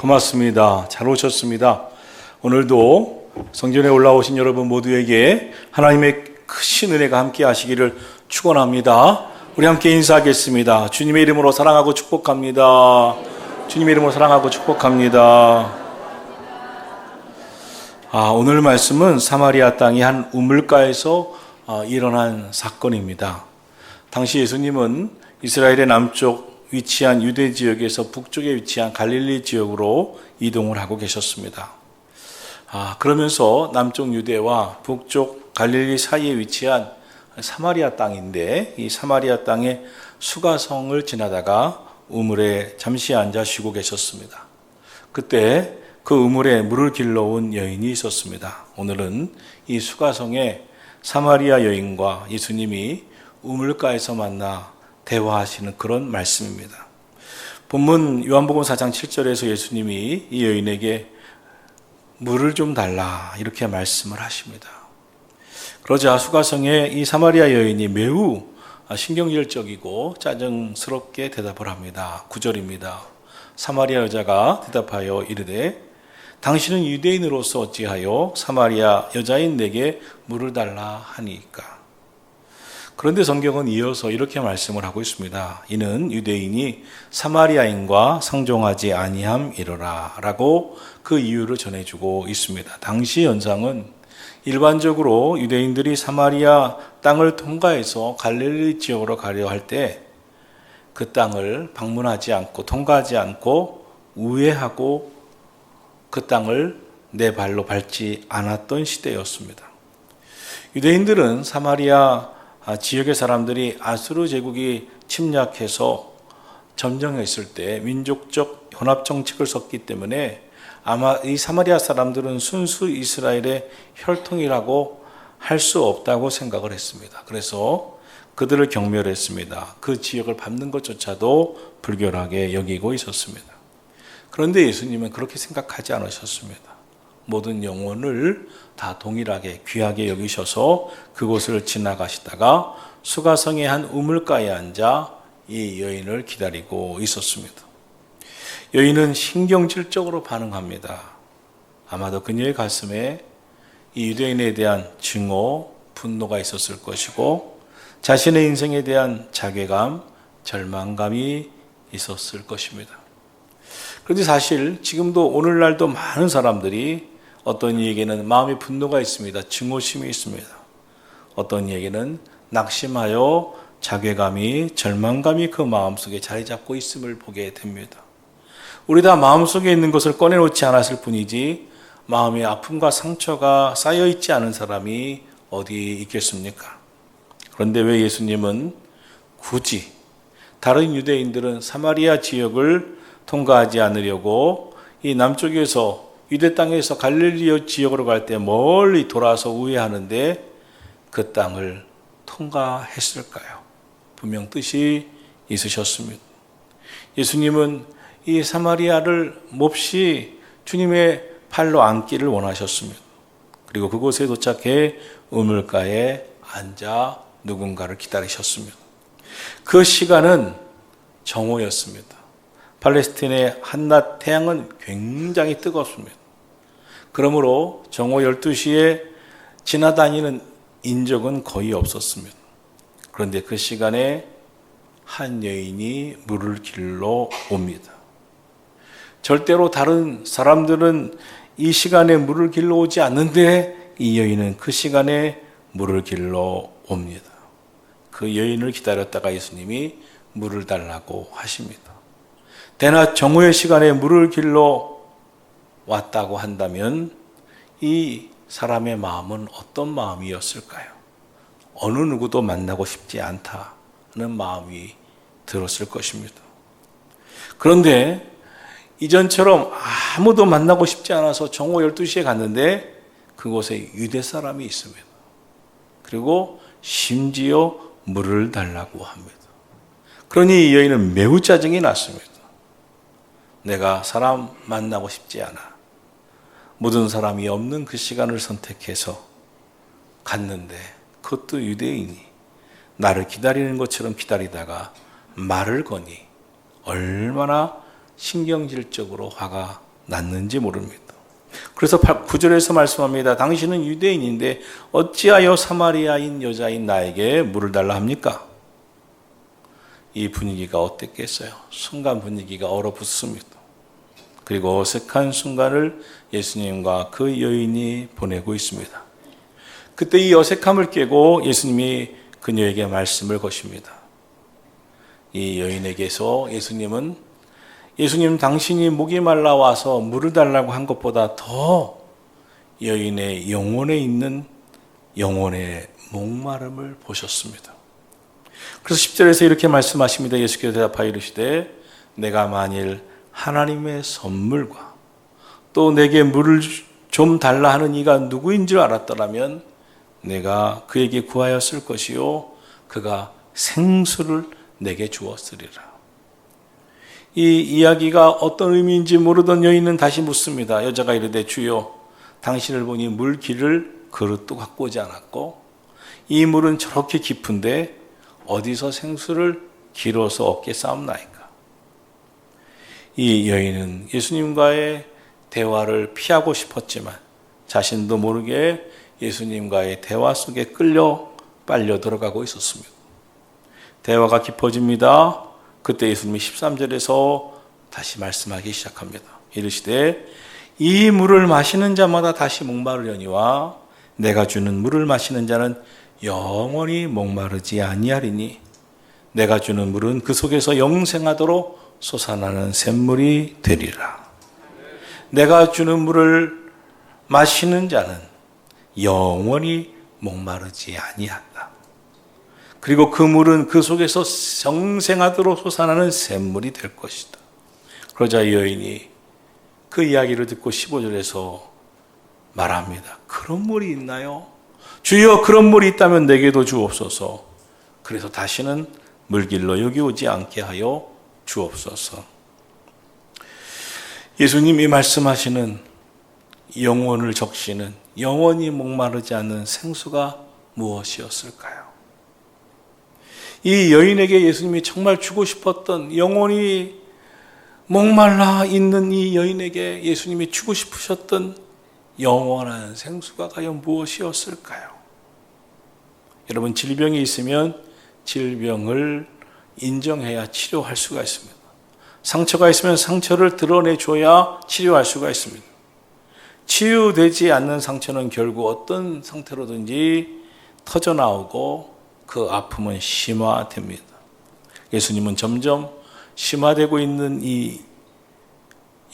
고맙습니다. 잘 오셨습니다. 오늘도 성전에 올라오신 여러분 모두에게 하나님의 크신 은혜가 함께 하시기를 축원합니다. 우리 함께 인사하겠습니다. 주님의 이름으로 사랑하고 축복합니다. 주님의 이름으로 사랑하고 축복합니다. 아, 오늘 말씀은 사마리아 땅의 한 우물가에서 어, 일어난 사건입니다. 당시 예수님은 이스라엘의 남쪽 위치한 유대 지역에서 북쪽에 위치한 갈릴리 지역으로 이동을 하고 계셨습니다. 아, 그러면서 남쪽 유대와 북쪽 갈릴리 사이에 위치한 사마리아 땅인데 이 사마리아 땅의 수가성을 지나다가 우물에 잠시 앉아 쉬고 계셨습니다. 그때 그 우물에 물을 길러온 여인이 있었습니다. 오늘은 이 수가성에 사마리아 여인과 예수님이 우물가에서 만나 대화하시는 그런 말씀입니다. 본문 요한복음 4장 7절에서 예수님이 이 여인에게 물을 좀 달라 이렇게 말씀을 하십니다. 그러자 수가성의 이 사마리아 여인이 매우 신경질적이고 짜증스럽게 대답을 합니다. 9절입니다. 사마리아 여자가 대답하여 이르되 당신은 유대인으로서 어찌하여 사마리아 여자인 내게 물을 달라 하니까. 그런데 성경은 이어서 이렇게 말씀을 하고 있습니다. 이는 유대인이 사마리아인과 상종하지 아니함이로라라고 그 이유를 전해주고 있습니다. 당시 연상은 일반적으로 유대인들이 사마리아 땅을 통과해서 갈릴리 지역으로 가려 할 때 그 땅을 방문하지 않고 통과하지 않고 우회하고 그 땅을 내 발로 밟지 않았던 시대였습니다. 유대인들은 사마리아 지역의 사람들이 아수르 제국이 침략해서 점령했을 때 민족적 혼합 정책을 썼기 때문에 아마 이 사마리아 사람들은 순수 이스라엘의 혈통이라고 할 수 없다고 생각을 했습니다. 그래서 그들을 경멸했습니다. 그 지역을 밟는 것조차도 불결하게 여기고 있었습니다. 그런데 예수님은 그렇게 생각하지 않으셨습니다. 모든 영혼을 다 동일하게 귀하게 여기셔서 그곳을 지나가시다가 수가성의 한 우물가에 앉아 이 여인을 기다리고 있었습니다. 여인은 신경질적으로 반응합니다. 아마도 그녀의 가슴에 이 유대인에 대한 증오, 분노가 있었을 것이고 자신의 인생에 대한 자괴감, 절망감이 있었을 것입니다. 그런데 사실 지금도 오늘날도 많은 사람들이 어떤 이에게는 마음의 분노가 있습니다. 증오심이 있습니다. 어떤 이에게는 낙심하여 자괴감이, 절망감이 그 마음속에 자리 잡고 있음을 보게 됩니다. 우리 다 마음속에 있는 것을 꺼내놓지 않았을 뿐이지 마음의 아픔과 상처가 쌓여 있지 않은 사람이 어디 있겠습니까? 그런데 왜 예수님은 굳이 다른 유대인들은 사마리아 지역을 통과하지 않으려고 이 남쪽에서 유대 땅에서 갈릴리 지역으로 갈 때 멀리 돌아서 우회하는데 그 땅을 통과했을까요? 분명 뜻이 있으셨습니다. 예수님은 이 사마리아를 몹시 주님의 팔로 안기를 원하셨습니다. 그리고 그곳에 도착해 우물가에 앉아 누군가를 기다리셨습니다. 그 시간은 정오였습니다. 팔레스틴의 한낮 태양은 굉장히 뜨겁습니다. 그러므로 정오 12시에 지나다니는 인적은 거의 없었습니다. 그런데 그 시간에 한 여인이 물을 길러 옵니다. 절대로 다른 사람들은 이 시간에 물을 길러 오지 않는데 이 여인은 그 시간에 물을 길러 옵니다. 그 여인을 기다렸다가 예수님이 물을 달라고 하십니다. 대낮 정오의 시간에 물을 길러 왔다고 한다면 이 사람의 마음은 어떤 마음이었을까요? 어느 누구도 만나고 싶지 않다는 마음이 들었을 것입니다. 그런데 이전처럼 아무도 만나고 싶지 않아서 정오 12시에 갔는데 그곳에 유대 사람이 있습니다. 그리고 심지어 물을 달라고 합니다. 그러니 이 여인은 매우 짜증이 났습니다. 내가 사람 만나고 싶지 않아. 모든 사람이 없는 그 시간을 선택해서 갔는데 그것도 유대인이 나를 기다리는 것처럼 기다리다가 말을 거니 얼마나 신경질적으로 화가 났는지 모릅니다. 그래서 9절에서 말씀합니다. 당신은 유대인인데 어찌하여 사마리아인 여자인 나에게 물을 달라 합니까? 이 분위기가 어땠겠어요? 순간 분위기가 얼어붙습니다. 그리고 어색한 순간을 예수님과 그 여인이 보내고 있습니다. 그때 이 어색함을 깨고 예수님이 그녀에게 말씀을 거십니다. 이 여인에게서 예수님은 예수님 당신이 목이 말라 와서 물을 달라고 한 것보다 더 여인의 영혼에 있는 영혼의 목마름을 보셨습니다. 그래서 10절에서 이렇게 말씀하십니다. 예수께서 대답하여 이르시되 내가 만일 하나님의 선물과 또 내게 물을 좀 달라 하는 이가 누구인 줄 알았더라면 내가 그에게 구하였을 것이요 그가 생수를 내게 주었으리라. 이 이야기가 어떤 의미인지 모르던 여인은 다시 묻습니다. 여자가 이르되 주여 당신을 보니 물길을 그릇도 갖고 오지 않았고 이 물은 저렇게 깊은데 어디서 생수를 길어서 얻게 싸움나이까? 이 여인은 예수님과의 대화를 피하고 싶었지만 자신도 모르게 예수님과의 대화 속에 끌려 빨려 들어가고 있었습니다. 대화가 깊어집니다. 그때 예수님이 13절에서 다시 말씀하기 시작합니다. 이르시되 이 물을 마시는 자마다 다시 목마르려니와 내가 주는 물을 마시는 자는 영원히 목마르지 아니하리니 내가 주는 물은 그 속에서 영생하도록 솟아나는 샘물이 되리라. 내가 주는 물을 마시는 자는 영원히 목마르지 아니한다. 그리고 그 물은 그 속에서 영생하도록 솟아나는 샘물이 될 것이다. 그러자 여인이 그 이야기를 듣고 15절에서 말합니다. 그런 물이 있나요? 주여 그런 물이 있다면 내게도 주옵소서. 그래서 다시는 물길로 여기 오지 않게 하여 주옵소서. 예수님이 말씀하시는 영원을 적시는 영원히 목마르지 않는 생수가 무엇이었을까요? 이 여인에게 예수님이 정말 주고 싶었던 영원히 목말라 있는 이 여인에게 예수님이 주고 싶으셨던 영원한 생수가 과연 무엇이었을까요? 여러분, 질병이 있으면 질병을 인정해야 치료할 수가 있습니다. 상처가 있으면 상처를 드러내줘야 치료할 수가 있습니다. 치유되지 않는 상처는 결국 어떤 상태로든지 터져나오고 그 아픔은 심화됩니다. 예수님은 점점 심화되고 있는 이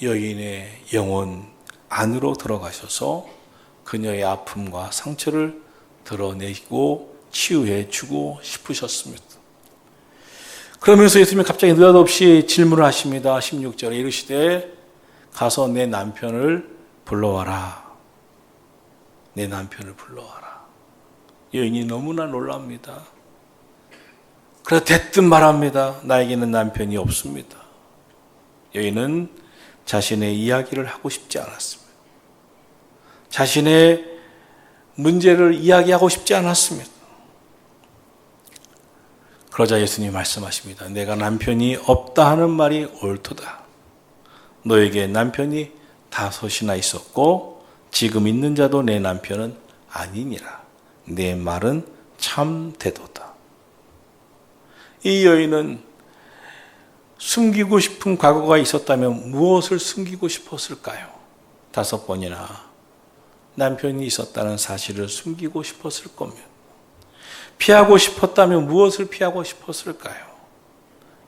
여인의 영혼 안으로 들어가셔서 그녀의 아픔과 상처를 드러내고 치유해 주고 싶으셨습니다. 그러면서 예수님이 갑자기 느닷없이 질문을 하십니다. 16절에 이르시되 가서 내 남편을 불러와라. 내 남편을 불러와라. 여인이 너무나 놀랍니다. 그래서 대뜸 말합니다. 나에게는 남편이 없습니다. 여인은 자신의 이야기를 하고 싶지 않았습니다. 자신의 문제를 이야기하고 싶지 않았습니다. 그러자 예수님이 말씀하십니다. 내가 남편이 없다 하는 말이 옳도다. 너에게 남편이 다섯이나 있었고 지금 있는 자도 내 남편은 아니니라. 내 말은 참 대도다. 이 여인은 숨기고 싶은 과거가 있었다면 무엇을 숨기고 싶었을까요? 다섯 번이나 남편이 있었다는 사실을 숨기고 싶었을 겁니다. 피하고 싶었다면 무엇을 피하고 싶었을까요?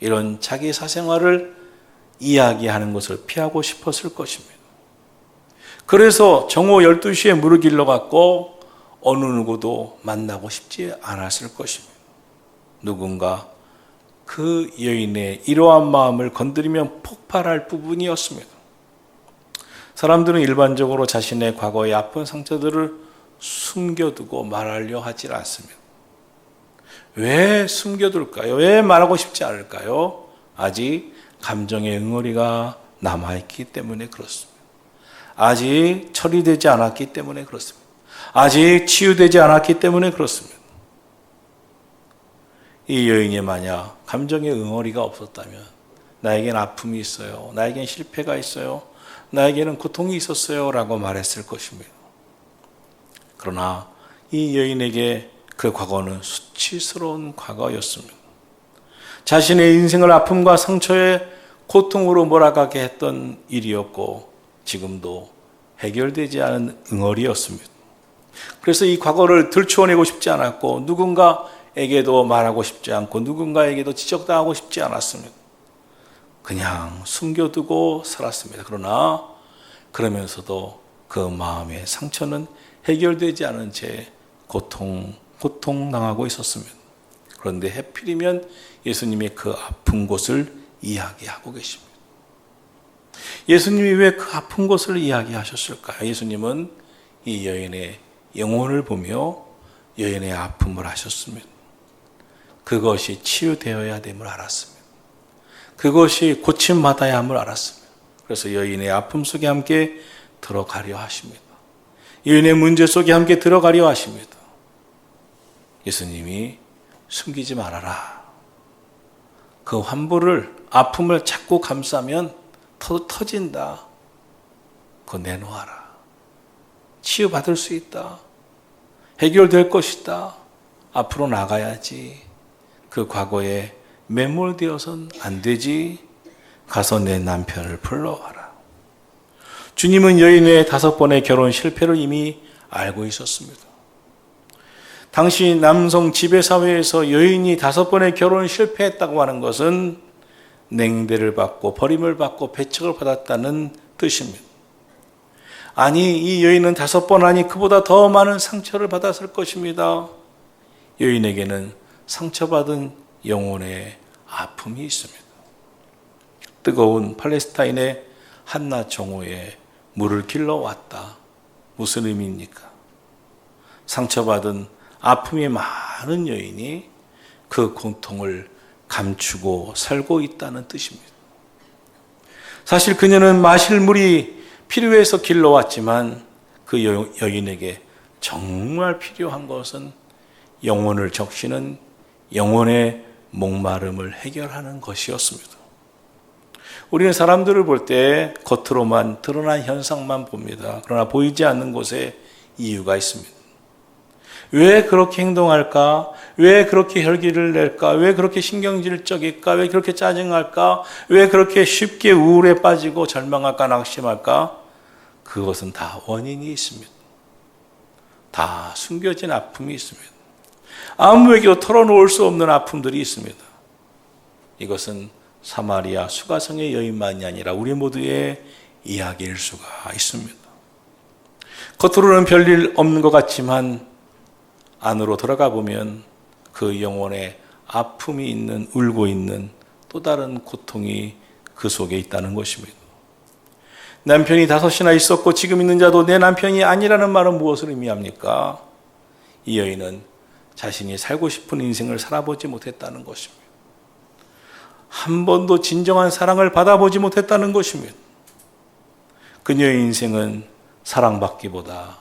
이런 자기 사생활을 이야기하는 것을 피하고 싶었을 것입니다. 그래서 정오 12시에 물을 길러갖고 어느 누구도 만나고 싶지 않았을 것입니다. 누군가 그 여인의 이러한 마음을 건드리면 폭발할 부분이었습니다. 사람들은 일반적으로 자신의 과거의 아픈 상처들을 숨겨두고 말하려 하지 않습니다. 왜 숨겨둘까요? 왜 말하고 싶지 않을까요? 아직 감정의 응어리가 남아있기 때문에 그렇습니다. 아직 처리되지 않았기 때문에 그렇습니다. 아직 치유되지 않았기 때문에 그렇습니다. 이 여인이 만약 감정의 응어리가 없었다면 나에겐 아픔이 있어요. 나에겐 실패가 있어요. 나에게는 고통이 있었어요. 라고 말했을 것입니다. 그러나 이 여인에게 그 과거는 수치스러운 과거였습니다. 자신의 인생을 아픔과 상처에 고통으로 몰아가게 했던 일이었고 지금도 해결되지 않은 응어리였습니다. 그래서 이 과거를 들추어내고 싶지 않았고 누군가에게도 말하고 싶지 않고 누군가에게도 지적당하고 싶지 않았습니다. 그냥 숨겨두고 살았습니다. 그러나 그러면서도 그 마음의 상처는 해결되지 않은 채 고통, 고통당하고 있었습니다. 그런데 해필이면 예수님이 그 아픈 곳을 이야기하고 계십니다. 예수님이 왜 그 아픈 곳을 이야기하셨을까요? 예수님은 이 여인의 영혼을 보며 여인의 아픔을 하셨습니다. 그것이 치유되어야 됨을 알았습니다. 그것이 고침받아야 함을 알았습니다. 그래서 여인의 아픔 속에 함께 들어가려 하십니다. 여인의 문제 속에 함께 들어가려 하십니다. 예수님이 숨기지 말아라. 그 환부를 아픔을 자꾸 감싸면 터, 터진다. 그거 내놓아라. 치유받을 수 있다. 해결될 것이다. 앞으로 나가야지. 그 과거에 매몰되어선 안 되지. 가서 내 남편을 불러와라. 주님은 여인의 다섯 번의 결혼 실패를 이미 알고 있었습니다. 당시 남성 지배사회에서 여인이 다섯 번의 결혼 실패했다고 하는 것은 냉대를 받고 버림을 받고 배척을 받았다는 뜻입니다. 아니, 이 여인은 다섯 번 아니 그보다 더 많은 상처를 받았을 것입니다. 여인에게는 상처받은 영혼의 아픔이 있습니다. 뜨거운 팔레스타인의 한낮 정오에 물을 길러왔다. 무슨 의미입니까? 상처받은 아픔이 많은 여인이 그 고통을 감추고 살고 있다는 뜻입니다. 사실 그녀는 마실 물이 필요해서 길러왔지만 그 여인에게 정말 필요한 것은 영혼을 적시는 영혼의 목마름을 해결하는 것이었습니다. 우리는 사람들을 볼 때 겉으로만 드러난 현상만 봅니다. 그러나 보이지 않는 곳에 이유가 있습니다. 왜 그렇게 행동할까? 왜 그렇게 혈기를 낼까? 왜 그렇게 신경질적일까? 왜 그렇게 짜증할까? 왜 그렇게 쉽게 우울에 빠지고 절망할까? 낙심할까? 그것은 다 원인이 있습니다. 다 숨겨진 아픔이 있습니다. 아무에게도 털어놓을 수 없는 아픔들이 있습니다. 이것은 사마리아 수가성의 여인만이 아니라 우리 모두의 이야기일 수가 있습니다. 겉으로는 별일 없는 것 같지만 안으로 들어가 보면 그 영혼에 아픔이 있는, 울고 있는 또 다른 고통이 그 속에 있다는 것입니다. 남편이 다섯이나 있었고 지금 있는 자도 내 남편이 아니라는 말은 무엇을 의미합니까? 이 여인은 자신이 살고 싶은 인생을 살아보지 못했다는 것입니다. 한 번도 진정한 사랑을 받아보지 못했다는 것입니다. 그녀의 인생은 사랑받기보다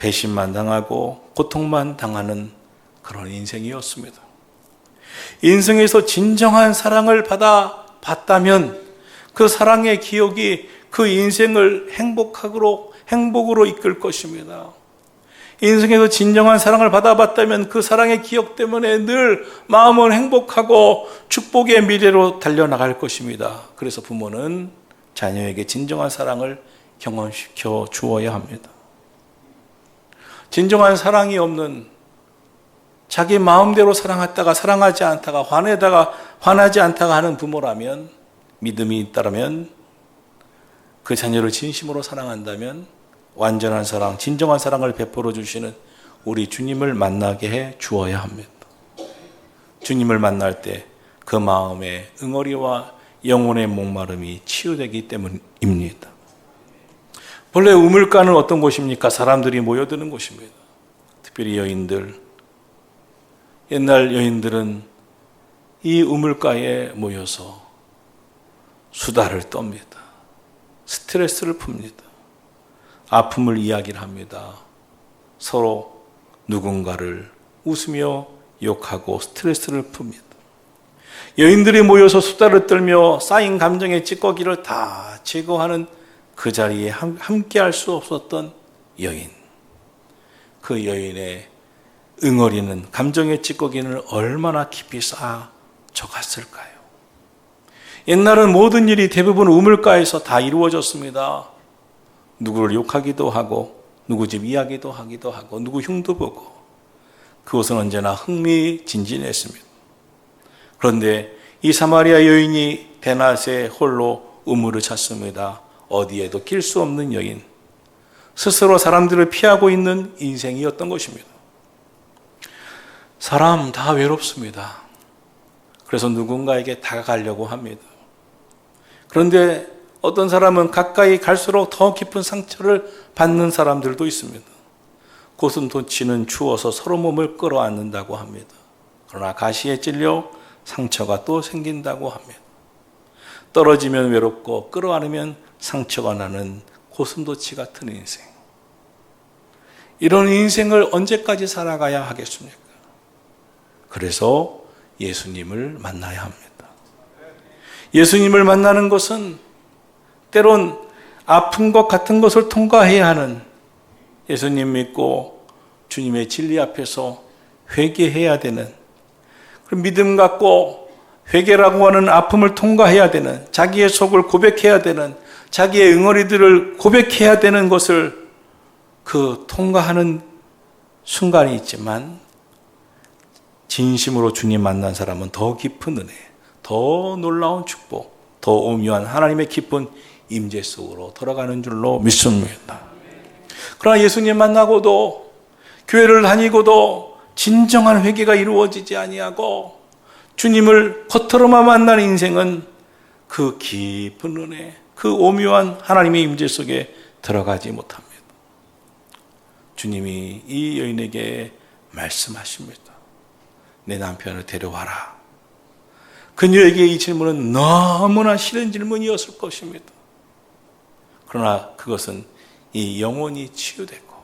배신만 당하고 고통만 당하는 그런 인생이었습니다. 인생에서 진정한 사랑을 받아 봤다면 그 사랑의 기억이 그 인생을 행복하고 행복으로 이끌 것입니다. 인생에서 진정한 사랑을 받아봤다면 그 사랑의 기억 때문에 늘 마음은 행복하고 축복의 미래로 달려나갈 것입니다. 그래서 부모는 자녀에게 진정한 사랑을 경험시켜 주어야 합니다. 진정한 사랑이 없는 자기 마음대로 사랑했다가 사랑하지 않다가 화내다가 화나지 않다가 하는 부모라면 믿음이 있다면 그 자녀를 진심으로 사랑한다면 완전한 사랑, 진정한 사랑을 베풀어 주시는 우리 주님을 만나게 해 주어야 합니다. 주님을 만날 때 그 마음의 응어리와 영혼의 목마름이 치유되기 때문입니다. 본래 우물가는 어떤 곳입니까? 사람들이 모여드는 곳입니다. 특별히 여인들. 옛날 여인들은 이 우물가에 모여서 수다를 떱니다. 스트레스를 풉니다. 아픔을 이야기를 합니다. 서로 누군가를 웃으며 욕하고 스트레스를 풉니다. 여인들이 모여서 수다를 떨며 쌓인 감정의 찌꺼기를 다 제거하는 그 자리에 함- 함께 할 수 없었던 여인. 그 여인의 응어리는 감정의 찌꺼기는 얼마나 깊이 쌓아져 갔을까요? 옛날은 모든 일이 대부분 우물가에서 다 이루어졌습니다. 누구를 욕하기도 하고, 누구 집 이야기도 하기도 하고, 누구 흉도 보고, 그것은 언제나 흥미진진했습니다. 그런데 이 사마리아 여인이 베낫에 홀로 우물을 찾습니다. 어디에도 낄 수 없는 여인. 스스로 사람들을 피하고 있는 인생이었던 것입니다. 사람 다 외롭습니다. 그래서 누군가에게 다가가려고 합니다. 그런데 어떤 사람은 가까이 갈수록 더 깊은 상처를 받는 사람들도 있습니다. 고슴도치는 추워서 서로 몸을 끌어안는다고 합니다. 그러나 가시에 찔려 상처가 또 생긴다고 합니다. 떨어지면 외롭고 끌어안으면 상처가 나는 고슴도치 같은 인생. 이런 인생을 언제까지 살아가야 하겠습니까? 그래서 예수님을 만나야 합니다. 예수님을 만나는 것은 때론 아픈 것 같은 것을 통과해야 하는 예수님 믿고 주님의 진리 앞에서 회개해야 되는 그런 믿음 갖고 회개라고 하는 아픔을 통과해야 되는 자기의 속을 고백해야 되는 자기의 응어리들을 고백해야 되는 것을 그 통과하는 순간이 있지만 진심으로 주님 만난 사람은 더 깊은 은혜, 더 놀라운 축복, 더 오묘한 하나님의 깊은 임재 속으로 돌아가는 줄로 믿습니다. 그러나 예수님 만나고도 교회를 다니고도 진정한 회개가 이루어지지 아니하고 주님을 겉으로만 만난 인생은 그 깊은 은혜, 그 오묘한 하나님의 임재 속에 들어가지 못합니다. 주님이 이 여인에게 말씀하십니다. 내 남편을 데려와라. 그녀에게 이 질문은 너무나 싫은 질문이었을 것입니다. 그러나 그것은 이 영혼이 치유되고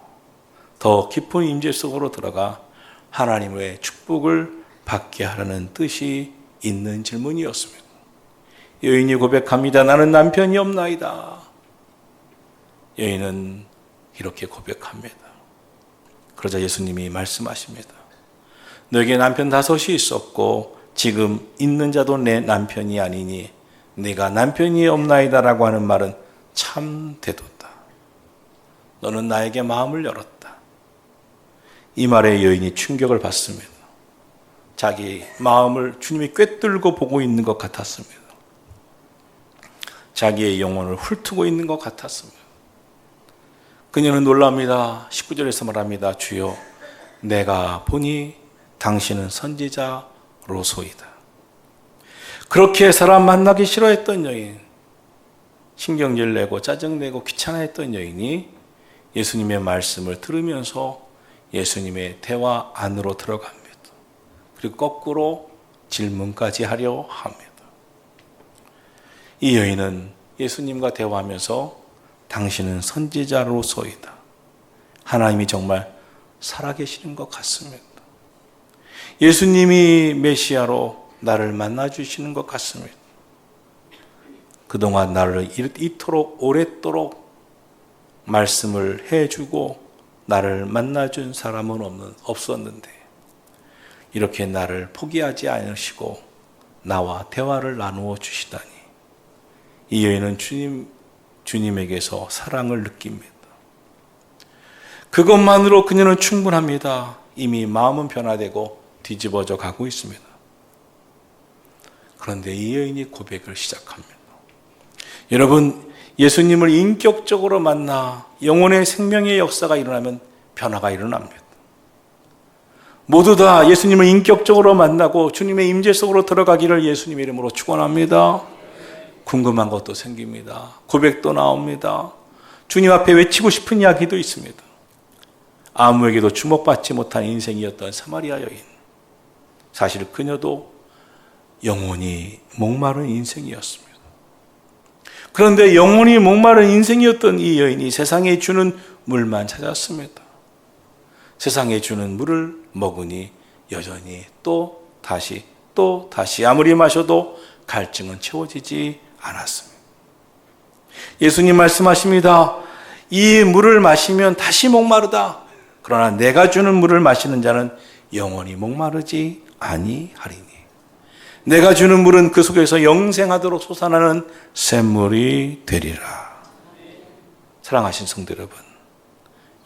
더 깊은 임재 속으로 들어가 하나님의 축복을 받게 하라는 뜻이 있는 질문이었습니다. 여인이 고백합니다. 나는 남편이 없나이다. 여인은 이렇게 고백합니다. 그러자 예수님이 말씀하십니다. 너에게 남편 다섯이 있었고 지금 있는 자도 내 남편이 아니니 내가 남편이 없나이다라고 하는 말은 참 대도다. 너는 나에게 마음을 열었다. 이 말에 여인이 충격을 받습니다. 자기 마음을 주님이 꿰뚫고 보고 있는 것 같았습니다. 자기의 영혼을 훑고 있는 것 같았습니다. 그녀는 놀랍니다. 19절에서 말합니다. 주여, 내가 보니 당신은 선지자로소이다. 그렇게 사람 만나기 싫어했던 여인, 신경질 내고 짜증내고 귀찮아했던 여인이 예수님의 말씀을 들으면서 예수님의 대화 안으로 들어갑니다. 그리고 거꾸로 질문까지 하려 합니다. 이 여인은 예수님과 대화하면서 당신은 선지자로소이다. 하나님이 정말 살아계시는 것 같습니다. 예수님이 메시아로 나를 만나주시는 것 같습니다. 그동안 나를 이토록 오랫도록 말씀을 해주고 나를 만나준 사람은 없는, 없었는데 이렇게 나를 포기하지 않으시고 나와 대화를 나누어 주시다니 이 여인은 주님, 주님에게서 사랑을 느낍니다. 그것만으로 그녀는 충분합니다. 이미 마음은 변화되고 뒤집어져 가고 있습니다. 그런데 이 여인이 고백을 시작합니다. 여러분, 예수님을 인격적으로 만나 영혼의 생명의 역사가 일어나면 변화가 일어납니다. 모두 다 예수님을 인격적으로 만나고 주님의 임재 속으로 들어가기를 예수님의 이름으로 축원합니다. 궁금한 것도 생깁니다. 고백도 나옵니다. 주님 앞에 외치고 싶은 이야기도 있습니다. 아무에게도 주목받지 못한 인생이었던 사마리아 여인. 사실 그녀도 영원히 목마른 인생이었습니다. 그런데 영원히 목마른 인생이었던 이 여인이 세상에 주는 물만 찾았습니다. 세상에 주는 물을 먹으니 여전히 또 다시 또 다시 아무리 마셔도 갈증은 채워지지 않았습니다. 예수님 말씀하십니다. 이 물을 마시면 다시 목마르다. 그러나 내가 주는 물을 마시는 자는 영원히 목마르지 아니하리니. 내가 주는 물은 그 속에서 영생하도록 솟아나는 샘물이 되리라. 사랑하신 성도 여러분,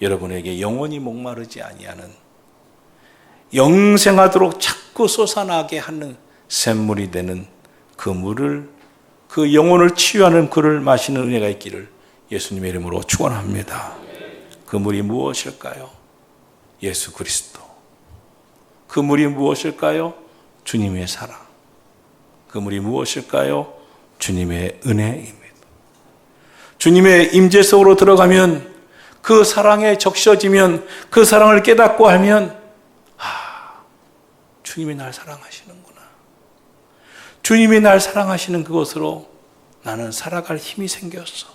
여러분에게 영원히 목마르지 아니하는 영생하도록 자꾸 솟아나게 하는 샘물이 되는 그 물을 그 영혼을 치유하는 그를 마시는 은혜가 있기를 예수님의 이름으로 축원합니다. 그 물이 무엇일까요? 예수 그리스도. 그 물이 무엇일까요? 주님의 사랑. 그 물이 무엇일까요? 주님의 은혜입니다. 주님의 임재 속으로 들어가면 그 사랑에 적셔지면 그 사랑을 깨닫고 하면 아, 주님이 날 사랑하시는구나. 주님이 날 사랑하시는 그것으로 나는 살아갈 힘이 생겼어.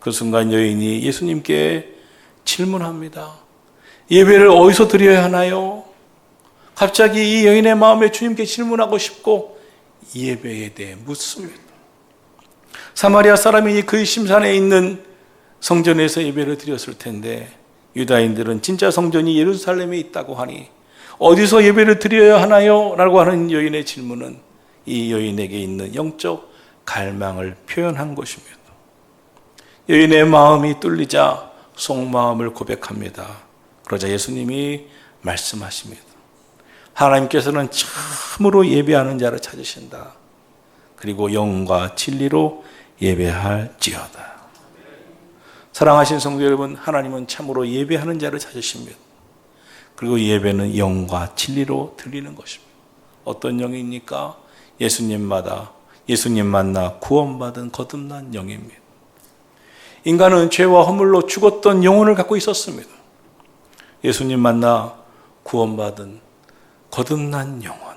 그 순간 여인이 예수님께 질문합니다. 예배를 어디서 드려야 하나요? 갑자기 이 여인의 마음에 주님께 질문하고 싶고 예배에 대해 묻습니다. 사마리아 사람이 그 심산에 있는 성전에서 예배를 드렸을 텐데 유다인들은 진짜 성전이 예루살렘에 있다고 하니 어디서 예배를 드려야 하나요? 라고 하는 여인의 질문은 이 여인에게 있는 영적 갈망을 표현한 것입니다. 여인의 마음이 뚫리자 속마음을 고백합니다. 그러자 예수님이 말씀하십니다. 하나님께서는 참으로 예배하는 자를 찾으신다. 그리고 영과 진리로 예배할지어다. 사랑하신 성도 여러분, 하나님은 참으로 예배하는 자를 찾으십니다. 그리고 예배는 영과 진리로 들리는 것입니다. 어떤 영입니까? 예수님마다 예수님 만나 구원받은 거듭난 영입니다. 인간은 죄와 허물로 죽었던 영혼을 갖고 있었습니다. 예수님 만나 구원받은 거듭난 영혼.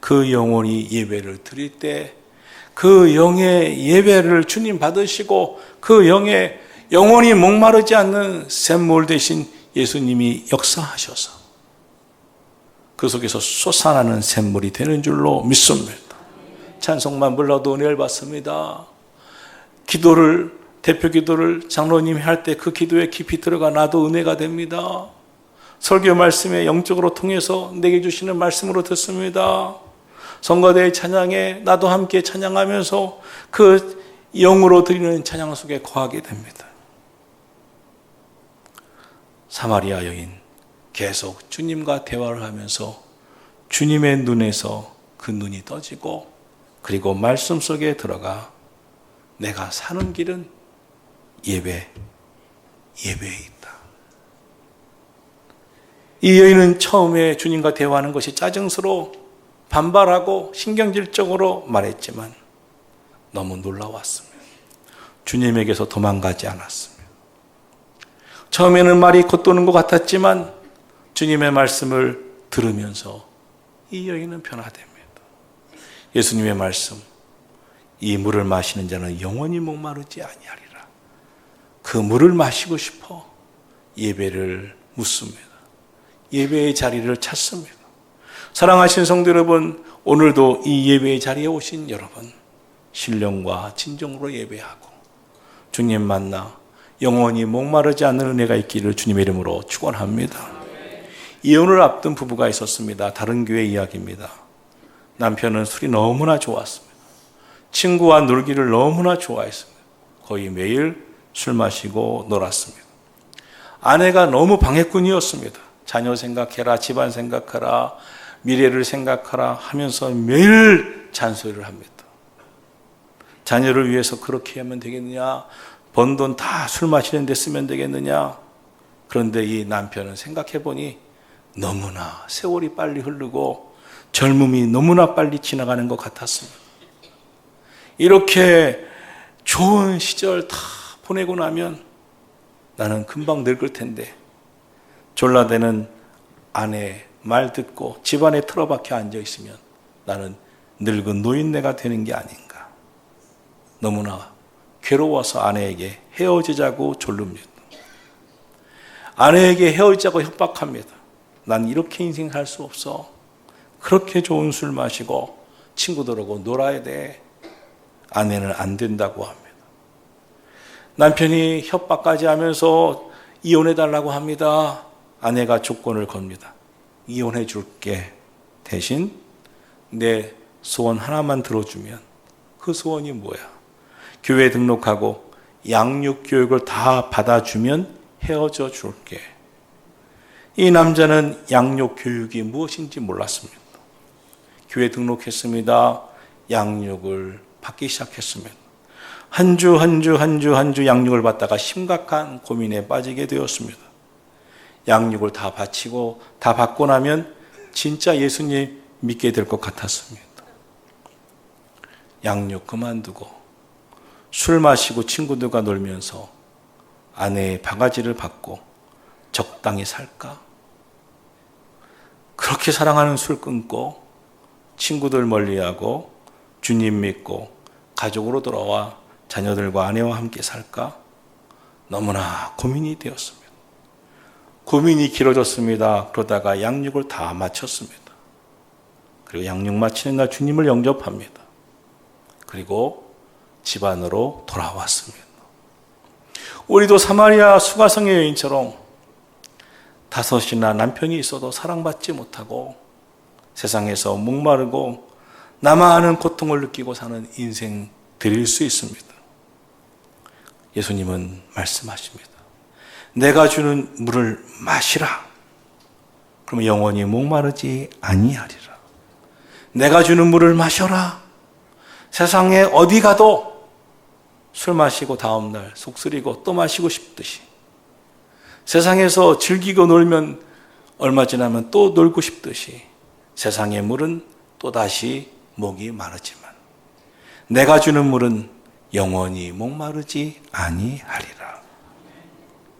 그 영혼이 예배를 드릴 때 그 영의 예배를 주님 받으시고 그 영의 영혼이 목마르지 않는 샘물 대신 예수님이 역사하셔서 그 속에서 솟아나는 샘물이 되는 줄로 믿습니다. 찬송만 불러도 은혜를 받습니다. 기도를 대표 기도를 장로님이 할 때 그 기도에 깊이 들어가 나도 은혜가 됩니다. 설교 말씀에 영적으로 통해서 내게 주시는 말씀으로 듣습니다. 성가대의 찬양에 나도 함께 찬양하면서 그 영으로 드리는 찬양 속에 거하게 됩니다. 사마리아 여인 계속 주님과 대화를 하면서 주님의 눈에서 그 눈이 떠지고 그리고 말씀 속에 들어가 내가 사는 길은 예배, 예배에 있다. 이 여인은 처음에 주님과 대화하는 것이 짜증스러워 반발하고 신경질적으로 말했지만 너무 놀라웠습니다. 주님에게서 도망가지 않았습니다. 처음에는 말이 겉도는 것 같았지만 주님의 말씀을 들으면서 이 여인은 변화됩니다. 예수님의 말씀, 이 물을 마시는 자는 영원히 목마르지 아니하리라. 그 물을 마시고 싶어 예배를 묻습니다. 예배의 자리를 찾습니다. 사랑하신 성도 여러분, 오늘도 이 예배의 자리에 오신 여러분, 신령과 진정으로 예배하고 주님 만나 영원히 목마르지 않는 은혜가 있기를 주님의 이름으로 축원합니다. 이혼을 앞둔 부부가 있었습니다. 다른 교회 이야기입니다. 남편은 술이 너무나 좋았습니다. 친구와 놀기를 너무나 좋아했습니다. 거의 매일 술 마시고 놀았습니다. 아내가 너무 방해꾼이었습니다. 자녀 생각해라, 집안 생각하라, 미래를 생각하라 하면서 매일 잔소리를 합니다. 자녀를 위해서 그렇게 하면 되겠느냐? 번 돈 다 술 마시는 데 쓰면 되겠느냐? 그런데 이 남편은 생각해 보니 너무나 세월이 빨리 흐르고 젊음이 너무나 빨리 지나가는 것 같았습니다. 이렇게 좋은 시절 다 보내고 나면 나는 금방 늙을 텐데 졸라대는 아내 말 듣고 집안에 틀어박혀 앉아 있으면 나는 늙은 노인네가 되는 게 아닌가. 너무나 괴로워서 아내에게 헤어지자고 졸릅니다. 아내에게 헤어지자고 협박합니다. 난 이렇게 인생 살 수 없어. 그렇게 좋은 술 마시고 친구들하고 놀아야 돼. 아내는 안 된다고 합니다. 남편이 협박까지 하면서 이혼해 달라고 합니다. 아내가 조건을 겁니다. 이혼해 줄게. 대신 내 소원 하나만 들어주면 그 소원이 뭐야? 교회 등록하고 양육 교육을 다 받아주면 헤어져 줄게. 이 남자는 양육 교육이 무엇인지 몰랐습니다. 교회 등록했습니다. 양육을 받기 시작했습니다. 한 주 한 주 한 주 한 주 양육을 받다가 심각한 고민에 빠지게 되었습니다. 양육을 다 바치고 다 받고 나면 진짜 예수님 믿게 될 것 같았습니다. 양육 그만두고 술 마시고 친구들과 놀면서 아내의 바가지를 받고 적당히 살까? 그렇게 사랑하는 술 끊고 친구들 멀리하고 주님 믿고 가족으로 돌아와 자녀들과 아내와 함께 살까? 너무나 고민이 되었습니다. 고민이 길어졌습니다. 그러다가 양육을 다 마쳤습니다. 그리고 양육 마치는 날 주님을 영접합니다. 그리고 집안으로 돌아왔습니다. 우리도 사마리아 수가성의 여인처럼 다섯이나 남편이 있어도 사랑받지 못하고 세상에서 목마르고 나만 아는 고통을 느끼고 사는 인생 드릴 수 있습니다. 예수님은 말씀하십니다. 내가 주는 물을 마시라. 그러면 영원히 목마르지 아니하리라. 내가 주는 물을 마셔라. 세상에 어디 가도 술 마시고 다음날 속쓰리고 또 마시고 싶듯이 세상에서 즐기고 놀면 얼마 지나면 또 놀고 싶듯이 세상의 물은 또다시 목이 마르지만 내가 주는 물은 영원히 목마르지 아니하리라.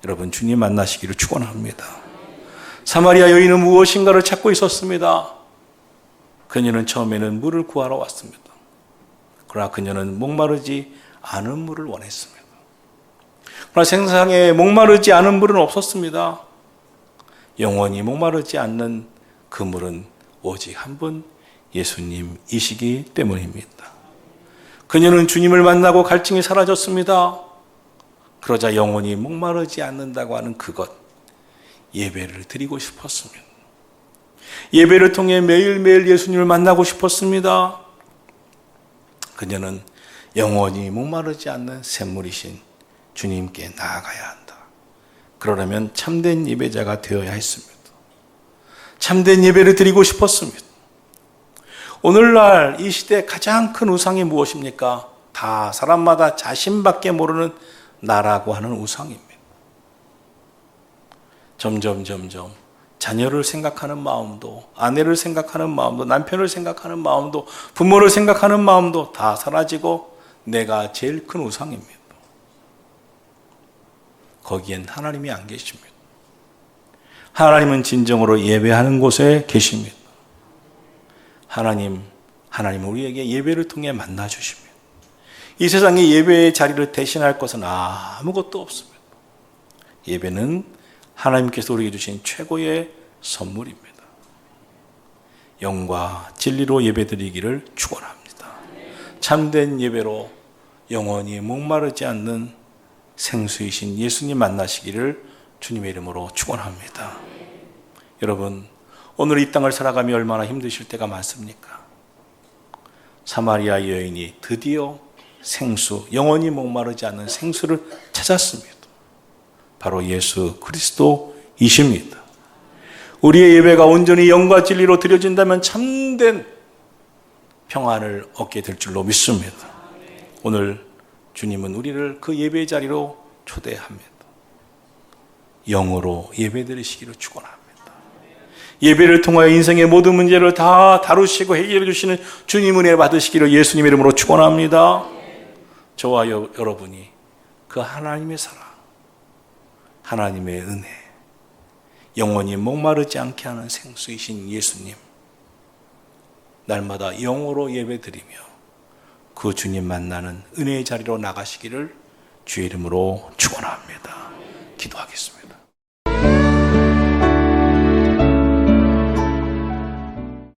여러분 주님 만나시기를 축원합니다. 사마리아 여인은 무엇인가를 찾고 있었습니다. 그녀는 처음에는 물을 구하러 왔습니다. 그러나 그녀는 목마르지 않은 물을 원했습니다. 그러나 세상에 목마르지 않은 물은 없었습니다. 영원히 목마르지 않는 그 물은 오직 한 분 예수님이시기 때문입니다. 그녀는 주님을 만나고 갈증이 사라졌습니다. 그러자 영원히 목마르지 않는다고 하는 그것, 예배를 드리고 싶었습니다. 예배를 통해 매일매일 예수님을 만나고 싶었습니다. 그녀는 영원히 목마르지 않는 샘물이신 주님께 나아가야 한다. 그러려면 참된 예배자가 되어야 했습니다. 참된 예배를 드리고 싶었습니다. 오늘날 이 시대 가장 큰 우상이 무엇입니까? 다 사람마다 자신밖에 모르는 나라고 하는 우상입니다. 점점 점점 자녀를 생각하는 마음도 아내를 생각하는 마음도 남편을 생각하는 마음도 부모를 생각하는 마음도 다 사라지고 내가 제일 큰 우상입니다. 거기엔 하나님이 안 계십니다. 하나님은 진정으로 예배하는 곳에 계십니다. 하나님, 하나님 우리에게 예배를 통해 만나 주십니다. 이 세상에 예배의 자리를 대신할 것은 아무것도 없습니다. 예배는 하나님께서 우리에게 주신 최고의 선물입니다. 영과 진리로 예배드리기를 축원합니다. 참된 예배로 영원히 목마르지 않는 생수이신 예수님 만나시기를 주님의 이름으로 축원합니다. 여러분, 오늘 이 땅을 살아가며 얼마나 힘드실 때가 많습니까? 사마리아 여인이 드디어 생수, 영원히 목마르지 않는 생수를 찾았습니다. 바로 예수 그리스도이십니다. 우리의 예배가 온전히 영과 진리로 드려진다면 참된 평안을 얻게 될 줄로 믿습니다. 오늘 주님은 우리를 그 예배 자리로 초대합니다. 영으로 예배 드리시기를 축원합니다. 예배를 통하여 인생의 모든 문제를 다 다루시고 해결해 주시는 주님 은혜 받으시기를 예수님 이름으로 축원합니다. 저와 여, 여러분이 그 하나님의 사랑, 하나님의 은혜, 영원히 목마르지 않게 하는 생수이신 예수님, 날마다 영으로 예배드리며 그 주님 만나는 은혜의 자리로 나가시기를 주의 이름으로 축원합니다. 기도하겠습니다.